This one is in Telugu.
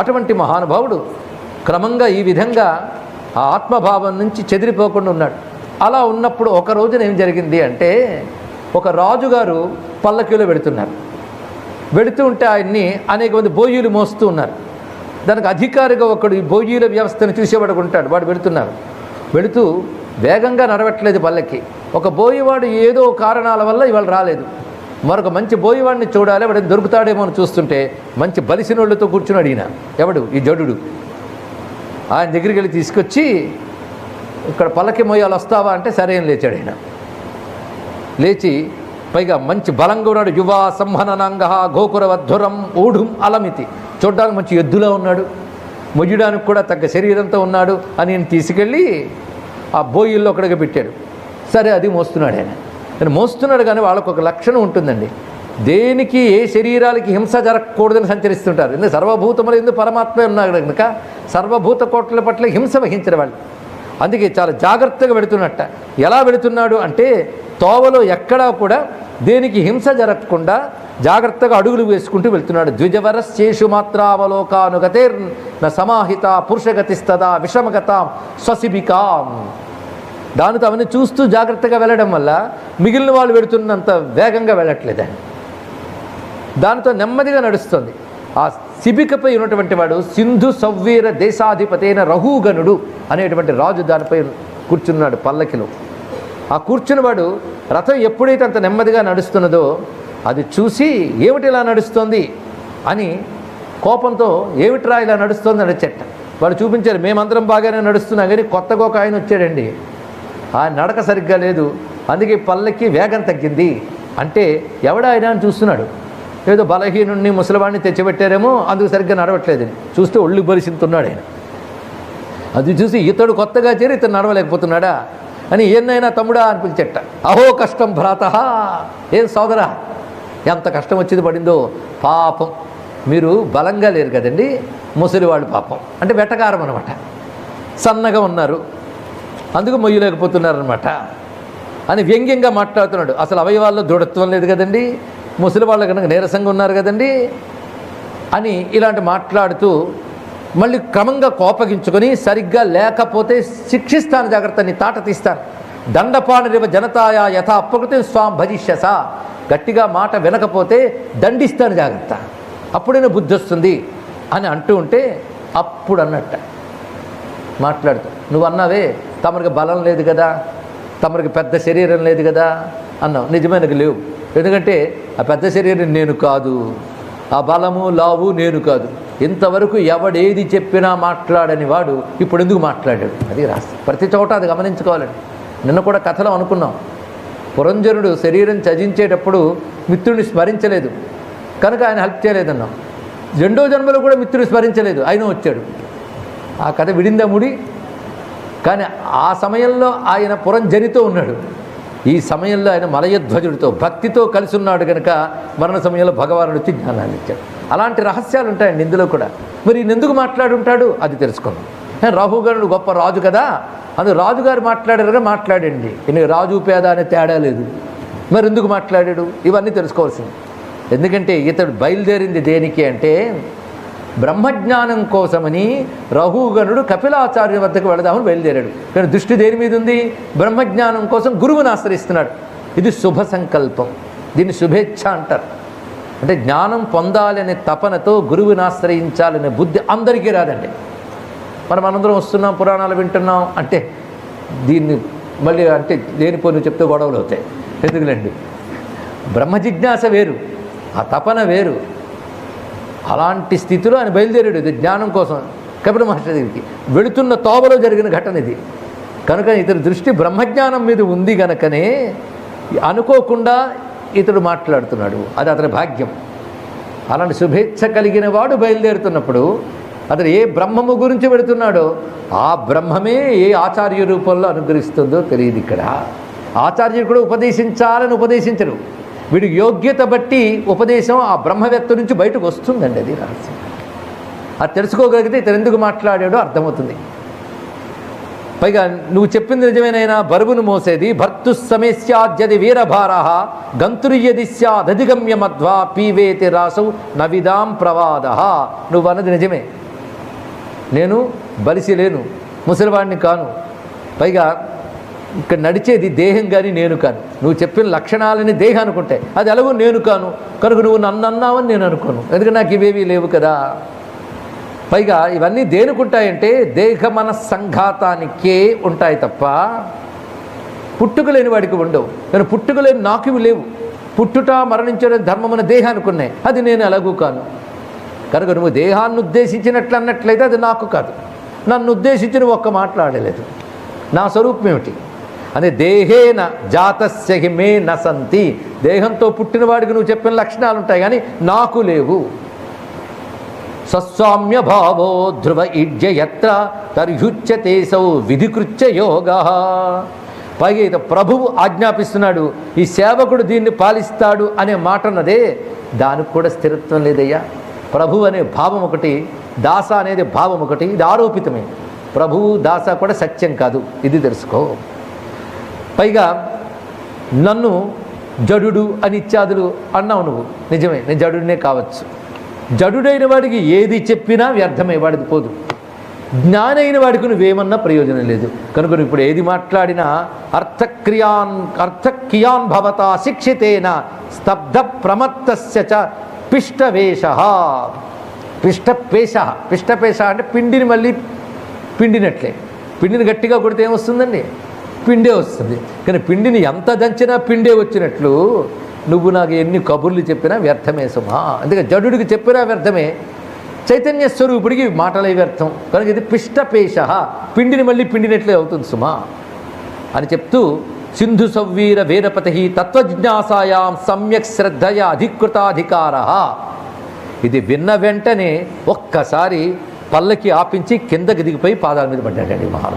అటువంటి మహానుభావుడు క్రమంగా ఈ విధంగా ఆ ఆత్మభావం నుంచి చెదిరిపోకుండా ఉన్నాడు. అలా ఉన్నప్పుడు ఒక రోజున ఏం జరిగింది అంటే ఒక రాజుగారు పల్లకీలో పెడుతున్నారు వెడుతూ ఉంటే ఆయన్ని అనేక మంది బోయీలు మోస్తూ ఉన్నారు. దానికి అధికారిగా ఒకడు ఈ బోయీల వ్యవస్థను చూసేవాడు ఉంటాడు వాడు వెళుతున్నారు వెళుతూ వేగంగా నడవట్లేదు పల్లకి ఒక బోయివాడు ఏదో కారణాల వల్ల ఇవాళ రాలేదు. మరొక మంచి బోయవాడిని చూడాలి వాడు దొరుకుతాడేమో అని చూస్తుంటే మంచి బలిసినోళ్ళతో కూర్చున్నాడు ఈయన ఎవడు ఈ జడుడు? ఆయన దగ్గరికి వెళ్ళి తీసుకొచ్చి ఇక్కడ పల్లకి మొయ్యాలు వస్తావా అంటే సరే అని లేచాడు ఆయన. లేచి పైగా మంచి బలంగా ఉన్నాడు యువ సంహననంగ గోకురవధ్వరం ఊఢుం అలమితి. చూడ్డానికి మంచి ఎద్దులా ఉన్నాడు మొయ్యడానికి కూడా తగ్గ శరీరంతో ఉన్నాడు అని నేను తీసుకెళ్ళి ఆ బోయిల్లో ఒకడికి పెట్టాడు. సరే అది మోస్తున్నాడు ఆయన. నేను మోస్తున్నాడు కానీ వాళ్ళకు ఒక లక్షణం ఉంటుందండి. దేనికి ఏ శరీరాలకి హింస జరగకూడదని సంచరిస్తుంటారు? ఎందుకు సర్వభూతములు ఎందుకు పరమాత్మే ఉన్నాడు కనుక? సర్వభూత కోట్ల పట్ల హింస వహించిన వాళ్ళు. అందుకే చాలా జాగ్రత్తగా పెడుతున్నట్ట ఎలా వెళుతున్నాడు అంటే తోవలో ఎక్కడా కూడా దేనికి హింస జరగకుండా జాగ్రత్తగా అడుగులు వేసుకుంటూ వెళ్తున్నాడు. ద్విజవర శేషు మాత్రావలోకానుగతేర్ న సమాహిత పురుషగతిస్తదా విషమగత స్వశిబికాం దానితో అవన్నీ చూస్తూ జాగ్రత్తగా వెళ్ళడం వల్ల మిగిలిన వాళ్ళు వెళుతున్నంత వేగంగా వెళ్ళట్లేదు. ఆయన దానితో నెమ్మదిగా నడుస్తుంది. ఆ శిబికపై ఉన్నటువంటి వాడు సింధు సవ్వీర దేశాధిపతి అయిన రహూగనుడు అనేటువంటి రాజు దానిపై కూర్చున్నాడు పల్లకిలో. ఆ కూర్చున్నవాడు రథం ఎప్పుడైతే అంత నెమ్మదిగా నడుస్తున్నదో అది చూసి ఏమిటి ఇలా నడుస్తోంది అని కోపంతో ఏమిట్రా ఇలా నడుస్తుంది అని చెట్ట వాడు చూపించారు మేమందరం బాగానే నడుస్తున్నాం కానీ కొత్తగా ఒక ఆయన వచ్చాడండి. ఆ నడక సరిగ్గా లేదు. అందుకే పల్లకి వేగం తగ్గింది. అంటే ఎవడ అని చూస్తున్నాడు. ఏదో బలహీనుణ్ణి ముసలివాడిని తెచ్చిపెట్టారేమో అందుకు సరిగ్గా నడవట్లేదు చూస్తే ఒళ్ళు బలిసింతున్నాడు ఆయన. అది చూసి ఇతడు కొత్తగా చేరి ఇతను నడవలేకపోతున్నాడా? అని ఏన్నైనా తమ్ముడా అని పిలిచెట్ట అహో కష్టం భ్రాత! ఏం సోదరా? ఎంత కష్టం వచ్చింది పడిందో? పాపం. మీరు బలంగా లేరు కదండి. ముసలివాళ్ళు పాపం. అంటే వెటకారం అనమాట సన్నగా ఉన్నారు. అందుకు మొయ్యలేకపోతున్నారనమాట అని వ్యంగ్యంగా మాట్లాడుతున్నాడు. అసలు అవయవాల్లో దృఢత్వం లేదు కదండి. ముసలి వాళ్ళ కనుక నీరసంగా ఉన్నారు కదండి. అని ఇలాంటి మాట్లాడుతూ మళ్ళీ క్రమంగా కోపగించుకొని సరిగ్గా లేకపోతే శిక్షిస్తాను జాగ్రత్త నీ తాట తీస్తాను. దండపాణరివ జనతాయా యథా అప్రకృతి స్వాం భజిష్యస. గట్టిగా మాట వినకపోతే దండిస్తాను జాగ్రత్త. అప్పుడైనా బుద్ధి వస్తుంది అని అంటూ ఉంటే అప్పుడు అన్నట్ట మాట్లాడుతూ. నువ్వు అన్నావే తమరికి బలం లేదు కదా తమరికి పెద్ద శరీరం లేదు కదా అన్నావు. నిజమైనకి లేవు. ఎందుకంటే ఆ పెద్ద శరీరం నేను కాదు ఆ బలము లావు నేను కాదు. ఇంతవరకు ఎవడేది చెప్పినా మాట్లాడని వాడు ఇప్పుడు ఎందుకు మాట్లాడాడు? అది రాస్తా. ప్రతి చోట అది గమనించుకోవాలండి. నిన్న కూడా కథలో అనుకున్నాం. పురంజనుడు శరీరం చజించేటప్పుడు మిత్రుడిని స్మరించలేదు. కనుక ఆయన హెల్ప్ చేయలేదన్నాం. రెండో జన్మలో కూడా మిత్రుడు స్మరించలేదు. ఆయన వచ్చాడు. ఆ కథ విడిందా ముడి? కానీ ఆ సమయంలో ఆయన పురంజనితో ఉన్నాడు. ఈ సమయంలో ఆయన మలయధ్వజుడితో భక్తితో కలిసి ఉన్నాడు కనుక మరణ సమయంలో భగవానుడు వచ్చి జ్ఞానాన్ని ఇచ్చాడు. అలాంటి రహస్యాలు ఉంటాయండి ఇందులో కూడా. మరి ఈయన ఎందుకు మాట్లాడుంటాడు? అది తెలుసుకుందాం. ఏ, రాహుగారుడు గొప్ప రాజు కదా. అది రాజుగారు మాట్లాడారుగా మాట్లాడండి. నేను రాజు పేద అనే తేడా లేదు. మరి ఎందుకు మాట్లాడాడు? ఇవన్నీ తెలుసుకోవాల్సింది. ఎందుకంటే ఇతడు బయలుదేరింది దేనికి అంటే బ్రహ్మజ్ఞానం కోసమని రఘుగణుడు కపిలాచార్య వద్దకు వెళదామని బయలుదేరాడు. కానీ దృష్టి దేని మీద ఉంది? బ్రహ్మజ్ఞానం కోసం గురువుని ఆశ్రయిస్తున్నాడు. ఇది శుభ సంకల్పం. దీన్ని శుభేచ్ఛ అంటారు. అంటే జ్ఞానం పొందాలనే తపనతో గురువుని ఆశ్రయించాలనే బుద్ధి అందరికీ రాదండి. మనం అందరం వస్తున్నాం పురాణాలు వింటున్నాం అంటే దీన్ని మళ్ళీ అంటే లేనిపోయి చెప్తే గొడవలు అవుతాయి. ఎందుకులేండి? బ్రహ్మ జిజ్ఞాస వేరు ఆ తపన వేరు. అలాంటి స్థితిలో ఆయన బయలుదేరాడు. ఇది జ్ఞానం కోసం. కపిల మహర్షి దగ్గరికి వెళుతున్న తోవలో జరిగిన ఘటన ఇది. కనుక ఇతని దృష్టి బ్రహ్మజ్ఞానం మీద ఉంది గనకనే అనుకోకుండా ఇతడు మాట్లాడుతున్నాడు. అది అతని భాగ్యం. అలాంటి శుభేచ్ఛ కలిగిన వాడు బయలుదేరుతున్నప్పుడు అతడు ఏ బ్రహ్మము గురించి పెడుతున్నాడో ఆ బ్రహ్మమే ఏ ఆచార్య రూపంలో అనుగ్రహిస్తుందో తెలియదు ఇక్కడ. ఆచార్యుడు కూడా ఉపదేశించాలని ఉపదేశించడు. వీడి యోగ్యత బట్టి ఉపదేశం ఆ బ్రహ్మవేత్త నుంచి బయటకు వస్తుందండి అది రహస్యం. అది తెలుసుకోగలిగితే ఇతను ఎందుకు మాట్లాడాడో అర్థమవుతుంది. పైగా నువ్వు చెప్పింది నిజమేనైనా బరువును మోసేది భర్తు సమేస్యాద్యది వీరభార గంతుర్యది స్యాదధిగమ్య మధ్వా పీవేతి రాసౌ నవిదాం ప్రవాద నువ్వు అన్నది నిజమే. నేను బలిసి లేను ముసలివాడిని కాను. పైగా ఇక్కడ నడిచేది దేహం కానీ నేను కాను. నువ్వు చెప్పిన లక్షణాలని దేహం అనుకుంటే అది ఎలాగో నేను కాను. కనుక నువ్వు నన్ను అన్నావని నేను అనుకోను. ఎందుకంటే నాకు ఇవేవి లేవు కదా? పైగా ఇవన్నీ దేనికుంటాయంటే దేహ మన సంఘాతానికే ఉంటాయి తప్ప పుట్టుకలేని వాడికి ఉండవు. కానీ పుట్టుకలేని నాకు ఇవి లేవు. పుట్టుట మరణించడం ధర్మమైన దేహానికి ఉన్నాయి అది నేను ఎలాగూ కాను. కనుక నువ్వు దేహాన్ని ఉద్దేశించినట్లు అన్నట్లయితే అది నాకు కాదు. నన్ను ఉద్దేశించి నువ్వు ఒక్క మాట్లాడలేదు. నా స్వరూపం ఏమిటి? అని దేహేన జాతస్య హి నసంతి. దేహంతో పుట్టినవాడికి నువ్వు చెప్పిన లక్షణాలు ఉంటాయి కానీ నాకు లేవు. సస్వామ్య భావో ధ్రువ ఈడ్య ఎత్ర తర్హ్యుచ్యతే సౌ విధికృత్య యోగ. పైగా ప్రభువు ఆజ్ఞాపిస్తున్నాడు ఈ సేవకుడు దీన్ని పాలిస్తాడు అనే మాట అన్నదే దానికి కూడా స్థిరత్వం లేదయ్యా. ప్రభు అనే భావం ఒకటి దాస అనేది భావం ఒకటి ఇది ఆరోపితమే. ప్రభువు దాస కూడా సత్యం కాదు ఇది తెలుసుకో. పైగా నన్ను జడుడు అని ఇత్యాదులు అన్నావు నువ్వు. నిజమే నేను జడునే కావచ్చు. జడుడైన వాడికి ఏది చెప్పినా వ్యర్థమే వాడికి పోదు. జ్ఞానైన వాడికి నువ్వేమన్నా ప్రయోజనం లేదు. కనుక నువ్వు ఇప్పుడు ఏది మాట్లాడినా అర్థక్రియాన్ అర్థక్రియాన్ భవత శిక్షితేన స్తబ్ధ ప్రమత్తస్య చ పిష్టవేష. పిష్టపేష. పిష్టపేష అంటే పిండిని మళ్ళీ పిండినట్లే. పిండిని గట్టిగా కొడితే ఏమొస్తుందండి? పిండే వస్తుంది. కానీ పిండిని ఎంత దంచినా పిండే వచ్చినట్లు నువ్వు నాకు ఎన్ని కబుర్లు చెప్పినా వ్యర్థమే సుమా. అందుకే జడుడికి చెప్పినా వ్యర్థమే. చైతన్య స్వరూపుడికి మాటలే వ్యర్థం. కనుక ఇది పిష్టపేష. పిండిని మళ్ళీ పిండినట్లే అవుతుంది సుమా. అని చెప్తూ సింధు సవ్వీర వీరపతి తత్వజిజ్ఞాసాయాం సమ్యక్ శ్రద్ధయ అధికృతాధికార. ఇది విన్న వెంటనే ఒక్కసారి పల్లకి ఆపించి కిందకి దిగిపోయి పాదాల మీద పడ్డాడండి మహారాజు.